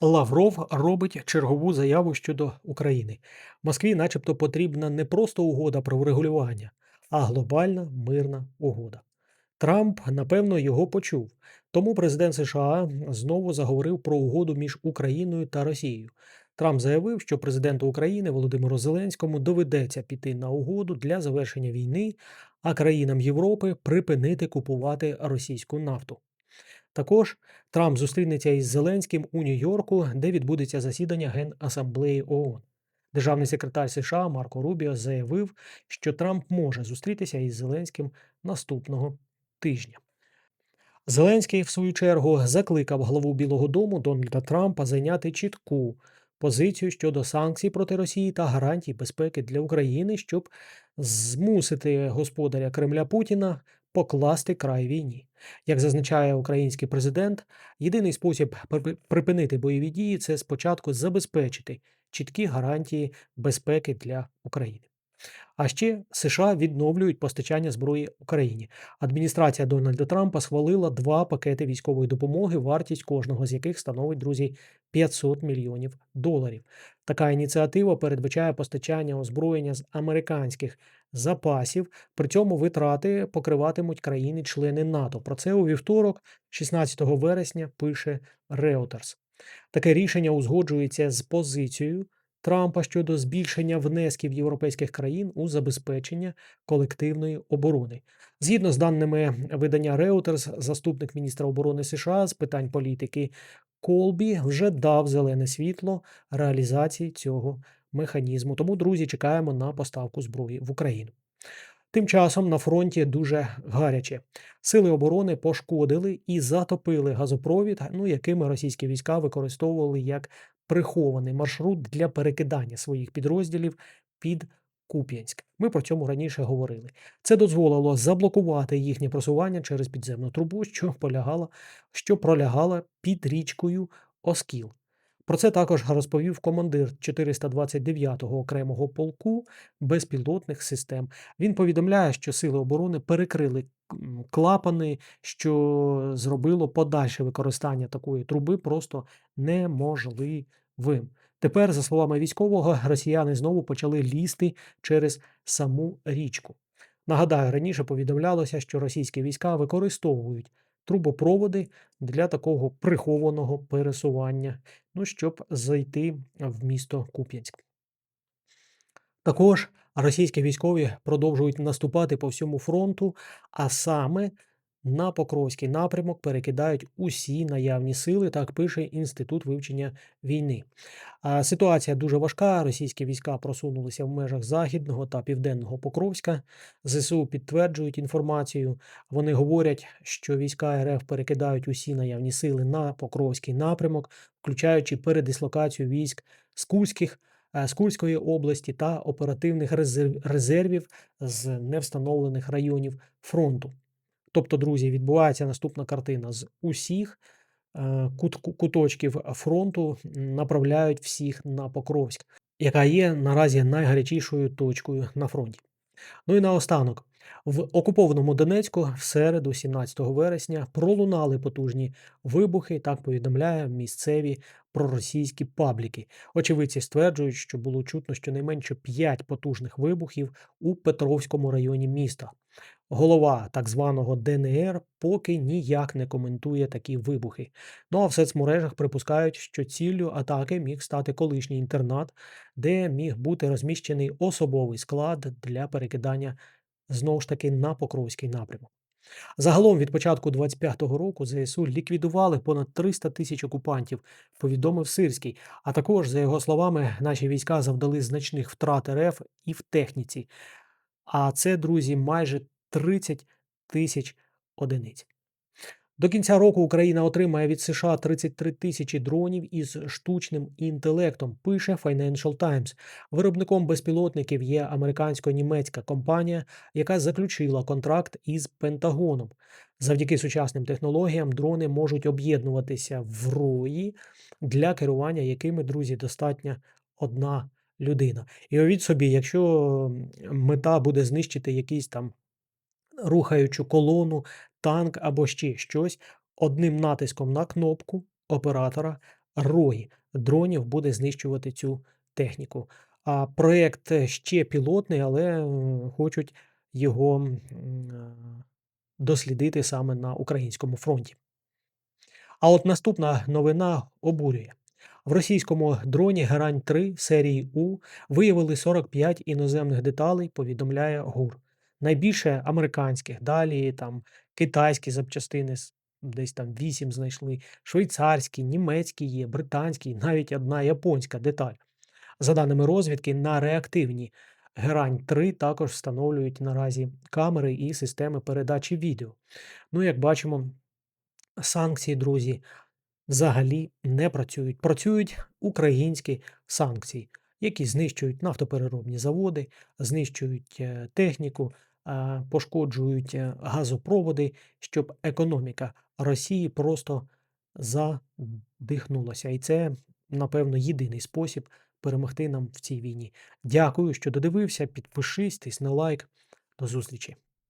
Лавров робить чергову заяву щодо України. Москві, начебто, потрібна не просто угода про врегулювання, а глобальна мирна угода. Трамп, напевно, його почув. Тому президент США знову заговорив про угоду між Україною та Росією. Трамп заявив, що президенту України Володимиру Зеленському доведеться піти на угоду для завершення війни, а країнам Європи припинити купувати російську нафту. Також Трамп зустрінеться із Зеленським у Нью-Йорку, де відбудеться засідання Генасамблеї ООН. Державний секретар США Марко Рубіо заявив, що Трамп може зустрітися із Зеленським наступного тижня. Зеленський, в свою чергу, закликав главу Білого Дому Дональда Трампа зайняти чітку позицію щодо санкцій проти Росії та гарантій безпеки для України, щоб змусити господаря Кремля Путіна покласти край війні. Як зазначає український президент, єдиний спосіб припи- припинити бойові дії це спочатку забезпечити чіткі гарантії безпеки для України. А ще США відновлюють постачання зброї Україні. Адміністрація Дональда Трампа схвалила два пакети військової допомоги, вартість кожного з яких становить друзі 500 мільйонів доларів. Така ініціатива передбачає постачання озброєння з американських запасів. При цьому витрати покриватимуть країни-члени НАТО. Про це у вівторок, 16 вересня, пише Reuters. Таке рішення узгоджується з позицією Трампа щодо збільшення внесків європейських країн у забезпечення колективної оборони. Згідно з даними видання Reuters, заступник міністра оборони США з питань політики Колбі вже дав зелене світло реалізації цього механізму. Тому, друзі, чекаємо на поставку зброї в Україну. Тим часом на фронті дуже гаряче. Сили оборони пошкодили і затопили газопровід, ну якими російські війська використовували як прихований маршрут для перекидання своїх підрозділів під Куп'янськ. Ми про цьому раніше говорили. Це дозволило заблокувати їхнє просування через підземну трубу, що полягала, що пролягала під річкою Оскіл. Про це також розповів командир 429-го окремого полку безпілотних систем. Він повідомляє, що сили оборони перекрили клапани, що зробило подальше використання такої труби просто неможливим. Тепер, за словами військового, росіяни знову почали лізти через саму річку. Нагадаю, раніше повідомлялося, що російські війська використовують трубопроводи для такого прихованого пересування, ну, щоб зайти в місто Куп'янськ. Також російські військові продовжують наступати по всьому фронту, а саме на Покровський напрямок перекидають усі наявні сили, так пише Інститут вивчення війни. Ситуація дуже важка. Російські війська просунулися в межах західного та південного Покровська. ЗСУ підтверджують інформацію. Вони говорять, що війська РФ перекидають усі наявні сили на Покровський напрямок, включаючи передислокацію військ з Курських. е, З Курської області та оперативних резервів з невстановлених районів фронту. Тобто, друзі, відбувається наступна картина. З усіх е, кут, куточків фронту направляють всіх на Покровськ, яка є наразі найгарячішою точкою на фронті. Ну і наостанок. В окупованому Донецьку в середу, 17 вересня, пролунали потужні вибухи, так повідомляє місцеві проросійські пабліки. Очевидці стверджують, що було чутно щонайменше 5 потужних вибухів у Петровському районі міста. Голова так званого ДНР поки ніяк не коментує такі вибухи. Ну а в соцмережах припускають, що ціллю атаки міг стати колишній інтернат, де міг бути розміщений особовий склад для перекидання знову ж таки на Покровський напрямок. Загалом від початку 25-го року ЗСУ ліквідували понад 300 тисяч окупантів, повідомив Сирський. А також, за його словами, наші війська завдали значних втрат РФ і в техніці. А це, друзі, майже 30 тисяч одиниць. До кінця року Україна отримає від США 33 тисячі дронів із штучним інтелектом, пише Financial Times. Виробником безпілотників є американсько-німецька компанія, яка заключила контракт із Пентагоном. Завдяки сучасним технологіям дрони можуть об'єднуватися в рої, для керування якими, друзі, достатня одна людина. І уявіть собі, якщо мета буде знищити якийсь там рухаючу колону, танк або ще щось, одним натиском на кнопку оператора рої дронів буде знищувати цю техніку. А проект е, ще пілотний, але хочуть його е, дослідити саме на українському фронті. А от наступна новина обурює. В російському дроні Герань 3 серії У виявили 45 іноземних деталей, повідомляє ГУР. Найбільше американських, далі там китайські запчастини, десь там 8 знайшли, швейцарські, німецькі є, британські, навіть одна японська деталь. За даними розвідки, на реактивні Герань 3 також встановлюють наразі камери і системи передачі відео. Ну, як бачимо, санкції, друзі, взагалі не працюють. Працюють українські санкції, які знищують нафтопереробні заводи, знищують е, техніку, пошкоджують е, газопроводи, щоб економіка Росії просто задихнулася. І це, напевно, єдиний спосіб перемогти нам в цій війні. Дякую, що додивився. Підпишись, тисни лайк. До зустрічі.